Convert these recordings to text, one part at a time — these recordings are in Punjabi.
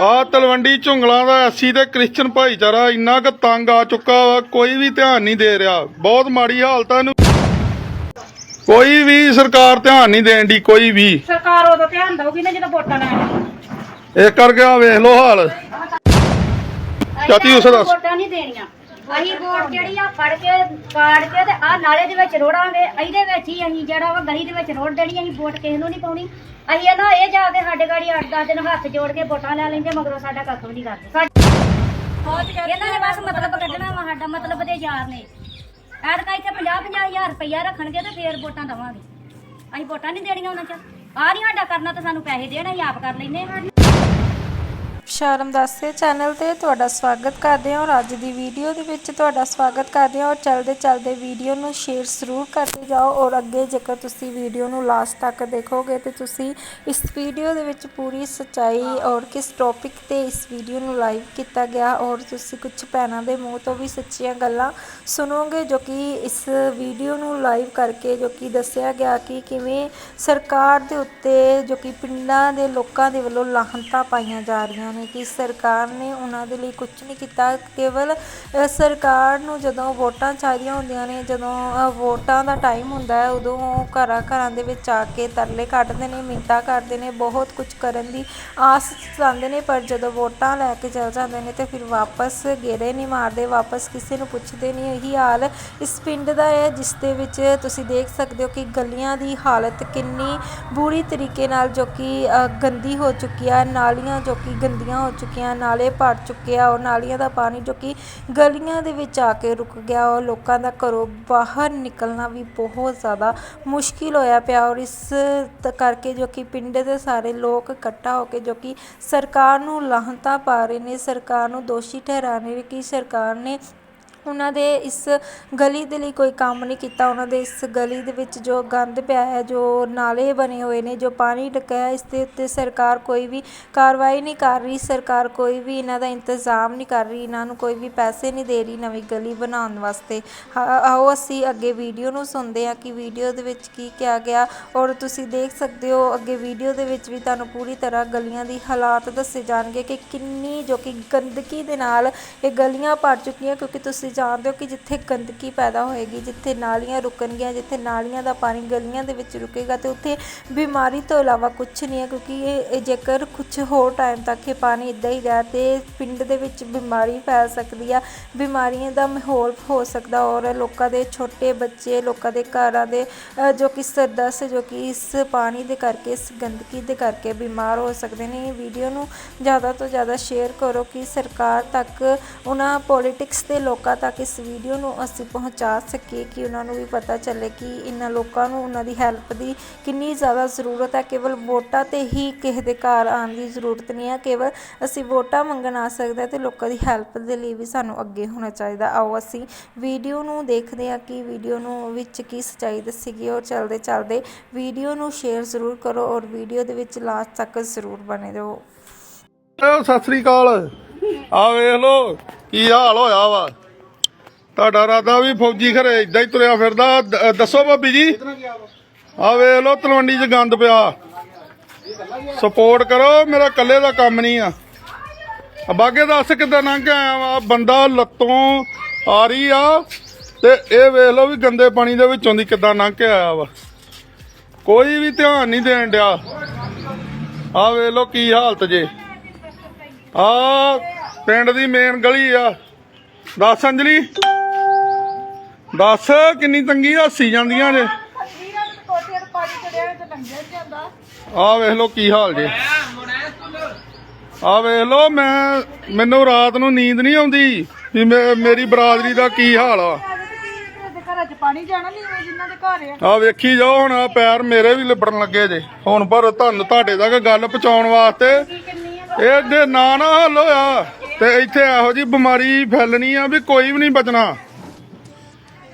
ਆ ਤਲਵੰਡੀ ਝੁੰਗਲਾਂ ਦਾ ਐਸੀ ਤੇ ਕ੍ਰਿਸਚਨ ਭਾਈਚਾਰਾ ਇੰਨਾ ਕੁ ਤੰਗ ਆ ਚੁੱਕਾ ਵਾ ਕੋਈ ਵੀ ਧਿਆਨ ਨਹੀਂ ਦੇ ਰਿਹਾ। ਬਹੁਤ ਮਾੜੀ ਹਾਲਤ ਆ ਇਹਨੂੰ। ਕੋਈ ਵੀ ਸਰਕਾਰ ਧਿਆਨ ਨਹੀਂ ਦੇਣ ਦੀ ਕੋਈ ਵੀ। ਸਰਕਾਰ ਉਦੋਂ ਧਿਆਨ ਦਊਗੀ ਨਾ ਜਦੋਂ ਵੋਟਾਂ ਲੈਣ। ਇਹ ਕਰਕੇ ਆ ਵੇਖ ਲੋ ਹਾਲ। ਚਾਚੀ ਉਸ ਦੱਸ। ਵੋਟਾਂ ਨਹੀਂ ਦੇਣੀਆਂ। ਅਸੀਂ ਵੋਟ ਜਿਹੜੀ ਆ ਫੜ ਕੇ ਪਾੜ ਕੇ ਤੇ ਆ ਨਾਲੇ ਦੇ ਵਿੱਚ ਰੋੜਾਂਗੇ। ਇਹਦੇ ਵਿੱਚ ਹੀ ਅਸੀਂ ਜਿਹੜਾ ਵਾ ਗਲੀ ਦੇ ਵਿੱਚ ਰੋੜ ਦੇਣੀ ਅਸੀਂ ਵੋਟ ਕਿਸੇ ਨੂੰ ਨਹੀਂ ਪਾਉਣੀ। ਅਸੀਂ ਇਹਨਾਂ ਇਹ ਜਾ ਕੇ ਸਾਡੇ ਗਾੜੀ 8-10 ਦਿਨ ਹੱਥ ਜੋੜ ਕੇ ਵੋਟਾਂ ਲੈ ਲੈਂਦੇ ਮਗਰੋਂ ਸਾਡਾ ਕੱਖ ਵੀ ਨਹੀਂ ਕਰਦੇ। ਸਾਡੇ- ਇਹਨਾਂ ਨੇ ਬਸ ਮਤਲਬ ਕੱਢਣਾ ਵਾ ਸਾਡਾ ਮਤਲਬ ਦੇ ਯਾਰ ਨੇ। ਐਤਕਾ ਇੱਥੇ 50-50 ਹਜ਼ਾਰ ਰੁਪਈਆ ਰੱਖਣਗੇ ਤੇ ਫੇਰ ਵੋਟਾਂ ਦਵਾਂਗੇ। ਅਸੀਂ ਵੋਟਾਂ ਨਹੀਂ ਦੇਣੀਆਂ ਉਹਨਾਂ ਚ। ਆ ਨਹੀਂ ਸਾਡਾ ਕਰਨਾ ਤਾਂ ਸਾਨੂੰ ਪੈਸੇ ਦੇਣ ਅਸੀਂ ਆਪ ਕਰ ਲੈਨੇ ਹਾਂ ਸ਼ਰਮ ਦਾਸੇ ਚੈਨਲ ਤੇ ਤੁਹਾਡਾ ਸਵਾਗਤ ਕਰਦੇ ਹਾਂ ਔਰ ਅੱਜ ਦੀ ਵੀਡੀਓ ਦੇ ਵਿੱਚ ਤੁਹਾਡਾ ਸਵਾਗਤ ਕਰਦੇ ਹਾਂ ਔਰ ਚਲਦੇ ਚਲਦੇ ਵੀਡੀਓ ਨੂੰ ਸ਼ੇਅਰ ਜ਼ਰੂਰ ਕਰਦੇ ਜਾਓ ਔਰ ਅੱਗੇ ਜੇਕਰ ਤੁਸੀਂ ਵੀਡੀਓ ਨੂੰ ਲਾਸਟ ਤੱਕ ਦੇਖੋਗੇ ਤੇ ਤੁਸੀਂ ਇਸ ਵੀਡੀਓ ਦੇ ਵਿੱਚ ਪੂਰੀ ਸੱਚਾਈ ਔਰ ਕਿਸ ਟੌਪਿਕ ਤੇ ਇਸ ਵੀਡੀਓ ਨੂੰ ਲਾਈਵ ਕੀਤਾ ਗਿਆ ਔਰ ਤੁਸੀਂ ਕੁਝ ਭੈਣਾਂ ਦੇ ਮੂੰਹ ਤੋਂ ਵੀ ਸੱਚੀਆਂ ਗੱਲਾਂ ਸੁਣੋਗੇ ਜੋ ਕਿ ਇਸ ਵੀਡੀਓ ਨੂੰ ਲਾਈਵ ਕਰਕੇ ਜੋ ਕਿ ਦੱਸਿਆ ਗਿਆ ਕਿ ਕਿਵੇਂ ਸਰਕਾਰ ਦੇ ਉੱਤੇ ਜੋ ਕਿ ਪਿੰਡਾਂ ਦੇ ਲੋਕਾਂ ਦੇ ਵੱਲੋਂ ਲਾਹਨਤਾਂ ਪਾਈਆਂ ਜਾ ਰਹੀਆਂ ਨੇ ਕਿ ਸਰਕਾਰ ਨੇ ਉਹਨਾਂ ਦੇ ਲਈ ਕੁਝ ਨਹੀਂ ਕੀਤਾ। ਕੇਵਲ ਸਰਕਾਰ ਨੂੰ ਜਦੋਂ ਵੋਟਾਂ ਚਾਹੀਦੀਆਂ ਹੁੰਦੀਆਂ ਨੇ, ਜਦੋਂ ਵੋਟਾਂ ਦਾ ਟਾਈਮ ਹੁੰਦਾ ਹੈ, ਉਦੋਂ ਉਹ ਘਰਾਂ ਘਰਾਂ ਦੇ ਵਿੱਚ ਆ ਕੇ ਤਰਲੇ ਕੱਢਦੇ ਨੇ, ਮਿੰਤਾ ਕਰਦੇ ਨੇ, ਬਹੁਤ ਕੁਝ ਕਰਨ ਦੀ ਆਸ ਜਾਂਦੇ ਨੇ, ਪਰ ਜਦੋਂ ਵੋਟਾਂ ਲੈ ਕੇ ਚਲ ਜਾਂਦੇ ਨੇ, ਤੇ ਫਿਰ ਵਾਪਸ ਗੇੜੇ ਨਹੀਂ ਮਾਰਦੇ, ਵਾਪਸ ਕਿਸੇ ਨੂੰ ਪੁੱਛਦੇ ਨਹੀਂ। ਇਹੀ ਹਾਲ ਇਸ ਪਿੰਡ ਦਾ ਹੈ, ਜਿਸ ਦੇ ਵਿੱਚ ਤੁਸੀਂ ਦੇਖ ਸਕਦੇ ਹੋ ਕਿ ਗਲੀਆਂ ਦੀ ਹਾਲਤ ਕਿੰਨੀ ਬੁਰੀ ਤਰੀਕੇ ਨਾਲ ਜੋ ਕਿ ਗੰਦੀ ਹੋ ਚੁੱਕੀ ਹੈ ਨਾਲੀਆਂ ਜੋ ਕਿ ਗੰਦੀ ਗੰਦੀਆਂ ਹੋ ਚੁੱਕੀਆਂ, ਨਾਲੇ ਭਰ ਚੁੱਕੇ ਆ ਨਾਲੀਆਂ ਦਾ ਪਾਣੀ ਜੋ ਕਿ ਗਲੀਆਂ ਦੇ ਵਿੱਚ ਆ ਕੇ ਰੁਕ ਗਿਆ। ਉਹ ਲੋਕਾਂ ਦਾ ਘਰੋਂ ਬਾਹਰ ਨਿਕਲਣਾ ਵੀ ਬਹੁਤ ਜ਼ਿਆਦਾ ਮੁਸ਼ਕਿਲ ਹੋਇਆ ਪਿਆ ਔਰ ਇਸ ਕਰਕੇ ਜੋ ਕਿ ਪਿੰਡ ਦੇ ਸਾਰੇ ਲੋਕ ਇਕੱਠਾ ਹੋ ਕੇ ਜੋ ਕਿ ਸਰਕਾਰ ਨੂੰ ਲਾਹਨਤਾਂ ਪਾ ਰਹੇ ਨੇ, ਸਰਕਾਰ ਨੂੰ ਦੋਸ਼ੀ ਠਹਿਰਾ ਰਹੇ ਨੇ ਕਿ ਸਰਕਾਰ ਨੇ ਉਹਨਾਂ ਦੇ ਇਸ ਗਲੀ ਦੇ ਲਈ ਕੋਈ ਕੰਮ ਨਹੀਂ ਕੀਤਾ। ਉਹਨਾਂ ਦੇ ਇਸ ਗਲੀ ਦੇ ਵਿੱਚ ਜੋ ਗੰਦ ਪਿਆ ਹੈ ਜੋ ਨਾਲੇ ਬਣੇ ਹੋਏ ਨੇ ਜੋ ਪਾਣੀ ਡੱਕਿਆ ਹੈ ਇਸ ਦੇ ਉੱਤੇ ਸਰਕਾਰ ਕੋਈ ਵੀ ਕਾਰਵਾਈ ਨਹੀਂ ਕਰ ਰਹੀ। ਸਰਕਾਰ ਕੋਈ ਵੀ ਇਹਨਾਂ ਦਾ ਇੰਤਜ਼ਾਮ ਨਹੀਂ ਕਰ ਰਹੀ। ਇਹਨਾਂ ਨੂੰ ਕੋਈ ਵੀ ਪੈਸੇ ਨਹੀਂ ਦੇ ਰਹੀ ਨਵੀਂ ਗਲੀ ਬਣਾਉਣ ਵਾਸਤੇ। ਹਾਂ, ਆਓ ਅਸੀਂ ਅੱਗੇ ਵੀਡੀਓ ਨੂੰ ਸੁਣਦੇ ਹਾਂ ਕਿ ਵੀਡੀਓ ਦੇ ਵਿੱਚ ਕੀ ਕਿਹਾ ਗਿਆ ਔਰ ਤੁਸੀਂ ਦੇਖ ਸਕਦੇ ਹੋ ਅੱਗੇ ਵੀਡੀਓ ਦੇ ਵਿੱਚ ਵੀ ਤੁਹਾਨੂੰ ਪੂਰੀ ਤਰ੍ਹਾਂ ਗਲੀਆਂ ਦੀ ਹਾਲਾਤ ਦੱਸੇ ਜਾਣਗੇ ਕਿ ਕਿੰਨੀ ਜੋ ਕਿ ਗੰਦਗੀ ਦੇ ਨਾਲ ਇਹ ਗਲੀਆਂ ਭਰ ਚੁੱਕੀਆਂ ਕਿਉਂਕਿ ਤੁਸੀਂ ਜਾਣਦੇ ਹੋ ਕਿ ਜਿੱਥੇ ਗੰਦਗੀ ਪੈਦਾ ਹੋਏਗੀ, ਜਿੱਥੇ ਨਾਲੀਆਂ ਰੁਕਣਗੀਆਂ, ਜਿੱਥੇ ਨਾਲੀਆਂ ਦਾ ਪਾਣੀ ਗਲੀਆਂ ਦੇ ਵਿੱਚ ਰੁਕੇਗਾ ਤੇ ਉੱਥੇ ਬਿਮਾਰੀ ਤੋਂ ਇਲਾਵਾ ਕੁਝ ਨਹੀਂ ਹੈ ਕਿਉਂਕਿ ਇਹ ਜੇਕਰ ਕੁਝ ਹੋਰ ਟਾਈਮ ਤੱਕ ਇਹ ਪਾਣੀ ਇਦਾਂ ਹੀ ਰਿਹਾ ਤੇ ਪਿੰਡ ਦੇ ਵਿੱਚ ਬਿਮਾਰੀ ਫੈਲ ਸਕਦੀ ਆ, ਬਿਮਾਰੀਆਂ ਦਾ ਮਾਹੌਲ ਹੋ ਸਕਦਾ ਔਰ ਲੋਕਾਂ ਦੇ ਛੋਟੇ ਬੱਚੇ, ਲੋਕਾਂ ਦੇ ਘਰਾਂ ਦੇ ਜੋ ਕਿ ਸਰਦਸ, ਜੋ ਕਿ ਇਸ ਪਾਣੀ ਦੇ ਕਰਕੇ, ਇਸ ਗੰਦਗੀ ਦੇ ਕਰਕੇ ਬਿਮਾਰ ਹੋ ਸਕਦੇ ਨੇ, ਇਹ ਵੀਡੀਓ ਨੂੰ ਜ਼ਿਆਦਾ ਤੋਂ ਜ਼ਿਆਦਾ ਸ਼ੇਅਰ ਕਰੋ ਕਿ ਸਰਕਾਰ ਤੱਕ ਉਹਨਾਂ ਪੋਲਿਟਿਕਸ ਦੇ ਲੋਕਾਂ ਤੱਕ ਇਸ ਵੀਡੀਓ ਨੂੰ ਅਸੀਂ ਪਹੁੰਚਾ ਸਕੀਏ ਕਿ ਉਹਨਾਂ ਨੂੰ ਵੀ ਪਤਾ ਚੱਲੇ ਕਿ ਇਹਨਾਂ ਲੋਕਾਂ ਨੂੰ ਉਹਨਾਂ ਦੀ ਹੈਲਪ ਦੀ ਕਿੰਨੀ ਜ਼ਿਆਦਾ ਜ਼ਰੂਰਤ ਹੈ। ਕੇਵਲ ਵੋਟਾਂ ਤੇ ਹੀ ਕਿਸੇ ਦੇ ਘਰ ਆਉਣ ਦੀ ਜ਼ਰੂਰਤ ਨਹੀਂ ਹੈ। ਕੇਵਲ ਅਸੀਂ ਵੋਟਾਂ ਮੰਗਣ ਆ ਸਕਦੇ ਹਾਂ ਤੇ ਲੋਕਾਂ ਦੀ ਹੈਲਪ ਦੇ ਲਈ ਵੀ ਸਾਨੂੰ ਅੱਗੇ ਹੋਣਾ ਚਾਹੀਦਾ। ਆਓ ਅਸੀਂ ਵੀਡੀਓ ਨੂੰ ਦੇਖਦੇ ਹਾਂ ਕਿ ਵੀਡੀਓ ਨੂੰ ਵਿੱਚ ਕੀ ਸੱਚਾਈ ਦੱਸੀ ਗਈ ਔਰ ਚਲਦੇ ਚਲਦੇ ਵੀਡੀਓ ਨੂੰ ਸ਼ੇਅਰ ਜ਼ਰੂਰ ਕਰੋ ਔਰ ਵੀਡੀਓ ਦੇ ਵਿੱਚ ਲਾਸਟ ਤੱਕ ਜ਼ਰੂਰ ਬਣੇ ਰਹੋ। ਸਤਿ ਸ੍ਰੀ ਅਕਾਲ। ਆ ਵੇਖ ਲੋ ਕੀ ਹਾਲ ਹੋਇਆ ਵਾ। ਤੁਹਾਡਾ ਰਾਦਾ ਵੀ ਫੌਜੀ ਖਰੇ ਇਦਾਂ ਹੀ ਤੁਰਿਆ ਫਿਰਦਾ। ਦ- ਦੱਸੋ ਭਾਬੀ ਜੀ। ਆ ਵੇਖ ਲੋ ਤਲਵੰਡੀ 'ਚ ਗੰਦ ਪਿਆ। ਸਪੋਰਟ ਕਰੋ, ਮੇਰਾ ਇਕੱਲੇ ਦਾ ਕੰਮ ਨਹੀਂ ਆ। ਆ ਬਾਗੇ ਦੱਸ ਕਿੱਦਾਂ ਲੰਘ ਕੇ ਆਇਆ ਵਾ? ਬੰਦਾ ਲੱਤੋਂ ਆ ਰਹੀ ਆ ਤੇ ਇਹ ਵੇਖ ਲੋ ਵੀ ਗੰਦੇ ਪਾਣੀ ਦੇ ਵਿੱਚੋਂ ਦੀ ਕਿੱਦਾਂ ਲੰਘ ਕੇ ਆਇਆ ਵਾ। ਕੋਈ ਵੀ ਧਿਆਨ ਨਹੀਂ ਦੇਣ ਡਿਆ। ਆ ਵੇਖ ਲੋ ਕੀ ਹਾਲਤ ਜੇ। ਆ ਪਿੰਡ ਦੀ ਮੇਨ ਗਲੀ ਆ। ਦੱਸ ਅੰਜਲੀ। ਦੱਸ, ਕਿੰਨੀ ਤੰਗੀ ਹੱਸੀ ਜਾਂਦੀਆਂ ਜੇ। ਆ ਵੇਖ ਲੋ ਕੀ ਹਾਲ ਜੇ। ਆ ਵੇਖ ਲੋ ਮੈਂ, ਮੈਨੂੰ ਰਾਤ ਨੂੰ ਨੀਂਦ ਨਹੀਂ ਆਉਂਦੀ ਵੀ ਮੇ- ਮੇਰੀ ਬਰਾਦਰੀ ਦਾ ਕੀ ਹਾਲ ਆ। ਆ ਵੇਖੀ ਜਾਓ, ਹੁਣ ਆਹ ਪੈਰ ਮੇਰੇ ਵੀ ਲਿਬੜਨ ਲੱਗੇ ਜੇ। ਹੁਣ ਪਰ ਤੁਹਾਨੂੰ ਤੁਹਾਡੇ ਤੱਕ ਗੱਲ ਪਹੁੰਚਾਉਣ ਵਾਸਤੇ। ਇਹ ਦੇ ਨਾ ਨਾ ਹੱਲ ਹੋਇਆ ਤੇ ਇੱਥੇ ਇਹੋ ਜੀ ਬਿਮਾਰੀ ਫੈਲਣੀ ਆ ਵੀ ਕੋਈ ਵੀ ਨਹੀਂ ਬਚਣਾ।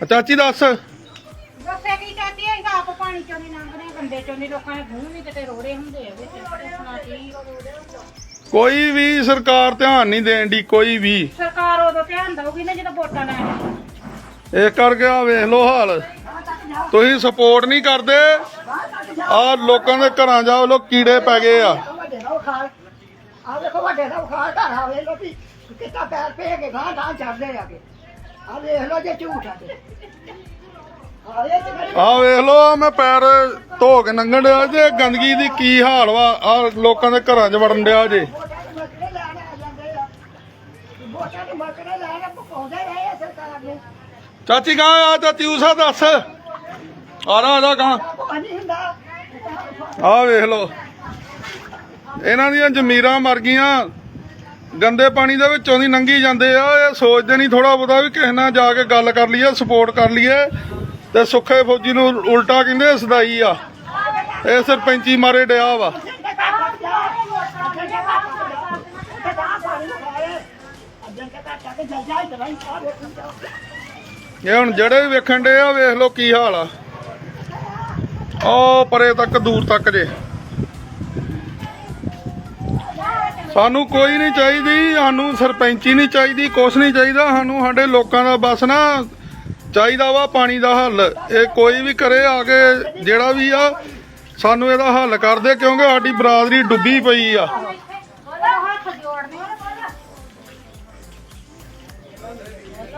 ਆ ਚਾਚੀ ਦੱਸ। ਦੱਸੇ ਕੀ ਚਾਹਤੀ ਹੈ ਆਪ ਪਾਣੀ ਚੋਂ ਨਹੀਂ ਲੰਘਦੇ ਗੰਦੇ ਚੋਂ ਨਹੀਂ ਲੋਕਾਂ ਦੇ ਖੂਹ ਵੀ ਕਿਤੇ ਰੋੜੇ ਹੁੰਦੇ ਆ ਵਿੱਚ ਦੱਸਣਾ ਕੀ। ਕੋਈ ਵੀ ਸਰਕਾਰ ਧਿਆਨ ਨਹੀਂ ਦੇਣ ਦੀ ਕੋਈ ਵੀ। ਸਰਕਾਰ ਉਦੋਂ ਧਿਆਨ ਦਊਗੀ ਨਾ ਜਦੋਂ ਵੋਟਾਂ ਲੈਣ। ਇਹ ਕਰਕੇ ਆ ਵੇਖ ਲੋ ਹਾਲ। ਤੁਸੀਂ ਸਪੋਰਟ ਨਹੀਂ ਕਰਦੇ। ਆ ਲੋਕਾਂ ਦੇ ਘਰਾਂ ਜਾ ਲੋ ਕੀੜੇ ਪੈ ਗਏ ਆ। ਆ ਵੇਖੋ ਵੱਡੇ ਦਾ ਬੁਖਾਰ ਘਰ ਆ ਵੇਖ ਲੋ ਵੀ ਕਿੱਦਾਂ ਪੈਰ ਪੇ ਕੇ ਗਾਂ ਗਾਂ ਚੜਦੇ ਆਗੇ ਆ ਵੇਖ ਲੋ ਜੇ ਝੂਠ ਆ ਤੇ। ਆ ਇਹ ਤੇ ਮੇਰੇ ਆ ਵੇਖ ਲੋ ਮੈਂ ਪੈਰ ਧੋ ਕੇ ਲੰਘਣ ਡਿਆ ਜੇ ਗੰਦਗੀ ਦੀ ਕੀ ਹਾਲ ਵਾ? ਆ ਲੋਕਾਂ ਦੇ ਘਰਾਂ 'ਚ ਵੜਨ ਡਿਆ ਜੇ। ਵੋਟਾਂ ਲੈਣ ਆ ਜਾਂਦੇ ਆ। ਵੋਟਾਂ ਦੇ ਮਸਲੇ ਲੈਣ ਪਕਾਉਂਦੇ ਰਹੇ ਆ ਸਰਕਾਰ ਨੇ ਚਾਚੀ ਗਾਂ ਆ ਚਾਚੀ ਉਸਾ ਦੱਸ। ਆ ਰਾ ਆ ਜਾ ਗਾਂ ਕੋਈ ਨਹੀਂ ਹੁੰਦਾ। ਆ ਵੇਖ ਲੋ ਇਹਨਾਂ ਦੀਆਂ ਜ਼ਮੀਰਾਂ ਮਰ ਗਈਆਂ। ਗੰਦੇ ਪਾਣੀ ਦੇ ਵਿੱਚੋਂ ਦੀ ਲੰਘੀ ਜਾਂਦੇ ਆ, ਇਹ ਸੋਚਦੇ ਨਹੀਂ ਥੋੜਾ ਬਹੁਤਾ ਵੀ ਕਿਸੇ ਨਾਲ ਜਾ ਕੇ ਗੱਲ ਕਰ ਲਈਏ ਸਪੋਰਟ ਕਰ ਲਈਏ। ਤੇ ਸੁੱਖੇ ਫੌਜੀ ਨੂੰ ਉਲਟਾ ਕਹਿੰਦੇ ਸਦਾਈ ਆ। ਇਹ ਸਰਪੰਚੀ ਮਾਰੇ ਡਿਆ ਵਾ। ਇਹ ਹੁਣ ਜਿਹੜੇ ਵੀ ਵੇਖਣ ਡੇ ਆ, ਵੇਖ ਲੋ ਕੀ ਹਾਲ ਆ। ਉਹ ਪਰੇ ਤੱਕ, ਦੂਰ ਤੱਕ ਜੇ। ਸਾਨੂੰ ਕੋਈ ਨਹੀਂ ਚਾਹੀਦੀ, ਸਾਨੂੰ ਸਰਪੰਚੀ ਨਹੀਂ ਚਾਹੀਦੀ, ਕੁਛ ਨਹੀਂ ਚਾਹੀਦਾ, ਸਾਨੂੰ ਸਾਡੇ ਲੋਕਾਂ ਦਾ ਬਸ ਨਾ ਚਾਹੀਦਾ ਵਾ ਪਾਣੀ ਦਾ ਹੱਲ। ਇਹ ਕੋਈ ਵੀ ਕਰੇ ਆ ਕੇ ਜਿਹੜਾ ਵੀ ਆ, ਸਾਨੂੰ ਇਹਦਾ ਹੱਲ ਕਰ ਦੇ, ਕਿਉਂਕਿ ਸਾਡੀ ਬਰਾਦਰੀ ਡੁੱਬੀ ਪਈ ਆ।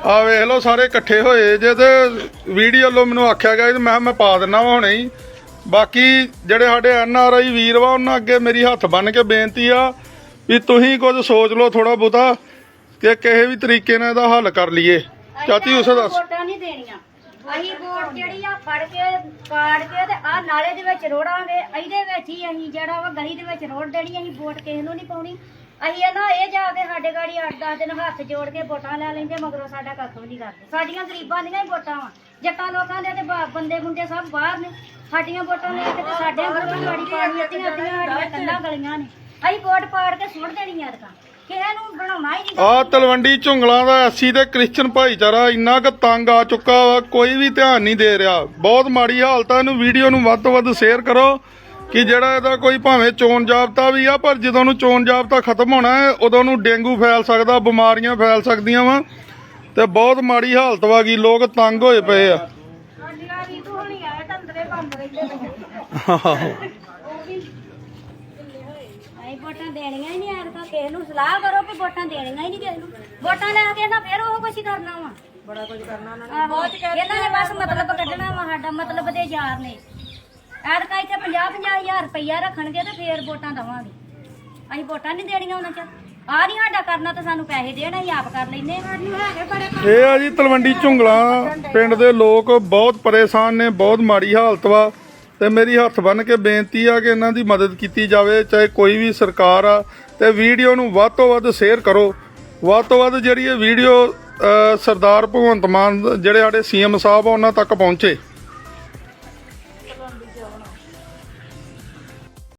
ਆ ਵੇਖ ਲਓ ਸਾਰੇ ਇਕੱਠੇ ਹੋਏ ਜੇ ਤੇ ਵੀਡੀਓ ਲੋ ਮੈਨੂੰ ਆਖਿਆ ਗਿਆ ਮੈਂ ਕਿਹਾ ਮੈਂ ਪਾ ਦਿੰਨਾ ਵਾ ਹੁਣੇ ਹੀ। ਬਾਕੀ ਜਿਹੜੇ ਸਾਡੇ ਐਨ ਆਰ ਆਈ ਵੀਰ ਵਾ, ਉਹਨਾਂ ਅੱਗੇ ਮੇਰੀ ਹੱਥ ਬੰਨ ਕੇ ਬੇਨਤੀ ਆ ਵੀ ਤੁਸੀਂ ਕੁਝ ਸੋਚ ਲਓ ਥੋੜਾ ਬਹੁਤਾ ਕਿ ਕਿਸੇ ਵੀ ਤਰੀਕੇ ਨਾਲ ਇਹਦਾ ਹੱਲ ਕਰ ਲਈਏ। ਚਾਚੀ ਉਸ ਦੱਸ। ਵੋਟਾਂ ਨਹੀਂ ਦੇਣੀਆਂ। ਅਸੀਂ ਵੋਟ ਜਿਹੜੀ ਆ ਫੜ ਕੇ ਪਾੜ ਕੇ ਤੇ ਆ ਨਾਲੇ ਦੇ ਵਿੱਚ ਰੋੜਾਂਗੇ। ਇਹਦੇ ਵਿੱਚ ਹੀ ਅਸੀਂ ਜਿਹੜਾ ਵਾ ਗਲੀ ਦੇ ਵਿੱਚ ਰੋੜ ਦੇਣੀ ਅਸੀਂ ਵੋਟ ਕਿਸੇ ਨੂੰ ਨਹੀਂ ਪਾਉਣੀ। ਅਸੀਂ ਨਾ ਇਹ ਜਾ ਕੇ ਸਾਡੇ ਗਾੜੀ 8-10 ਦਿਨ ਹੱਥ ਜੋੜ ਕੇ ਵੋਟਾਂ ਲੈ ਲੈਂਦੇ ਮਗਰੋਂ ਸਾਡਾ ਕੱਖ ਵੀ ਨਹੀਂ ਕਰਦੇ। ਸਾਡੀਆਂ ਗਰੀਬਾਂ ਦੀਆਂ ਹੀ ਵੋਟਾਂ ਵਾ। ਜੱਟਾਂ ਲੋਕਾਂ ਦੇ ਤੇ ਬੰਦੇ ਗੁੰਡੇ ਸਭ ਬਾਹਰ ਨੇ। ਸਾਡੀਆਂ ਵੋਟਾਂ ਲੈ ਕੇ ਤੇ ਸਾਡੇ ਵੋਟਾਂ ਗਾੜੀ ਪਾਣੀ ਅੱਧੀਆਂ ਅੱਧੀਆਂ ਸਾਡੀਆਂ ਕੰਨਾਂ ਗਲੀਆਂ ਨੇ। ਅਸੀਂ ਵੋਟ ਪਾੜ ਕੇ ਸੁੱਟ ਦੇਣੀ ਆ ਰਕਾਂ ਕਿਸੇ ਨੂੰ ਬਣਾਉਣਾ ਹੀ ਨਹੀਂ। ਆ ਤਲਵੰਡੀ ਝੁੰਗਲਾਂ ਦਾ ਐਸੀ ਤੇ ਕ੍ਰਿਸਚਨ ਭਾਈਚਾਰਾ ਇੰਨਾ ਕੁ ਤੰਗ ਆ ਚੁੱਕਾ ਵਾ ਕੋਈ ਵੀ ਧਿਆਨ ਨਹੀਂ ਦੇ ਰਿਹਾ। ਬਹੁਤ ਮਾੜੀ ਹਾਲਤ ਆ ਇਹਨੂੰ ਵੀਡੀਓ ਨੂੰ ਵੱਧ ਤੋਂ ਵੱਧ ਸ਼ੇਅਰ ਕਰੋ ਕਿ ਜਿਹੜਾ ਇਹਦਾ ਕੋਈ ਭਾਵੇਂ ਚੋਣ ਜਾਬਤਾ ਵੀ ਆ ਪਰ ਜਦੋਂ ਨੂੰ ਚੋਣ ਜਾਬਤਾ ਖਤਮ ਹੋਣਾ ਹੈ ਉਦੋਂ ਨੂੰ ਡੇਂਗੂ ਫੈਲ ਸਕਦਾ ਬਿਮਾਰੀਆਂ ਫੈਲ ਸਕਦੀਆਂ ਵਾ। ਤੇ ਬਹੁਤ ਮਾੜੀ ਹਾਲਤ ਵਾ ਗਈ ਲੋਕ ਤੰਗ ਹੋਏ ਪਏ ਆ ਵੀ ਤੂੰ ਹੁਣੀ ਆਏ ਤੰਦਰੇ ਬੰਦ ਰਹਿੰਦੇ ਨੇ ਅਸੀਂ ਵੋਟਾਂ ਦੇਣੀਆਂ ਹੀ ਨਹੀਂ ਐਰਕਾ ਕਿਸੇ ਨੂੰ ਸਲਾਹ ਕਰੋ ਕਿ ਵੋਟਾਂ ਦੇਣੀਆਂ ਹੀ ਨਹੀਂ ਕਿਸੇ ਨੂੰ। ਵੋਟਾਂ ਲੈ ਕੇ ਨਾ ਫਿਰ ਉਹ ਕੁਛ ਹੀ ਕਰਨਾ ਵਾ। ਬੜਾ ਕੁਝ ਕਰਨਾ ਉਹਨਾਂ ਨੇ। ਇਹਨਾਂ ਨੇ ਬਸ ਮਤਲਬ ਕੱਢਣਾ ਵਾ ਸਾਡਾ ਮਤਲਬ ਦੇ ਯਾਰ ਨੇ। ਐਰਕਾ ਇੱਥੇ 50 50 ਹਜ਼ਾਰ ਰੁਪਈਆ ਰੱਖਣਗੇ ਤੇ ਫੇਰ ਵੋਟਾਂ ਦਵਾਂਗੇ। ਅਸੀਂ ਵੋਟਾਂ ਨਹੀਂ ਦੇਣੀਆਂ ਉਹਨਾਂ ਚ। ਆ ਨਹੀਂ ਸਾਡਾ ਕਰਨਾ ਤਾਂ ਸਾਨੂੰ ਪੈਸੇ ਦੇਣ ਅਸੀਂ ਆਪ ਕਰ ਲੈਨੇ ਸਾਨੂੰ ਹੈਗੇ ਬੜੇ ਇਹ ਆ ਜੀ ਤਲਵੰਡੀ ਝੁੰਗਲਾਂ। ਪਿੰਡ ਦੇ ਲੋਕ ਬਹੁਤ ਪਰੇਸ਼ਾਨ ਨੇ ਬਹੁਤ ਮਾੜੀ ਹਾਲਤ ਵਾ। ਤੇ ਮੇਰੀ ਹੱਥ ਬੰਨ ਕੇ ਬੇਨਤੀ ਆ ਕਿ ਇਹਨਾਂ ਦੀ ਮਦਦ ਕੀਤੀ ਜਾਵੇ, ਚਾਹੇ ਕੋਈ ਵੀ ਸਰਕਾਰ ਆ, ਤੇ ਵੀਡੀਓ ਨੂੰ ਵੱਧ ਤੋਂ ਵੱਧ ਸ਼ੇਅਰ ਕਰੋ। ਵੱਧ ਤੋਂ ਵੱਧ ਜਿਹੜੀ ਇਹ ਵੀਡੀਓ ਸਰਦਾਰ ਭਗਵੰਤ ਮਾਨ ਜਿਹੜੇ ਸਾਡੇ ਸੀਐਮ ਸਾਹਿਬ ਆ, ਉਹਨਾਂ ਤੱਕ ਪਹੁੰਚੇ।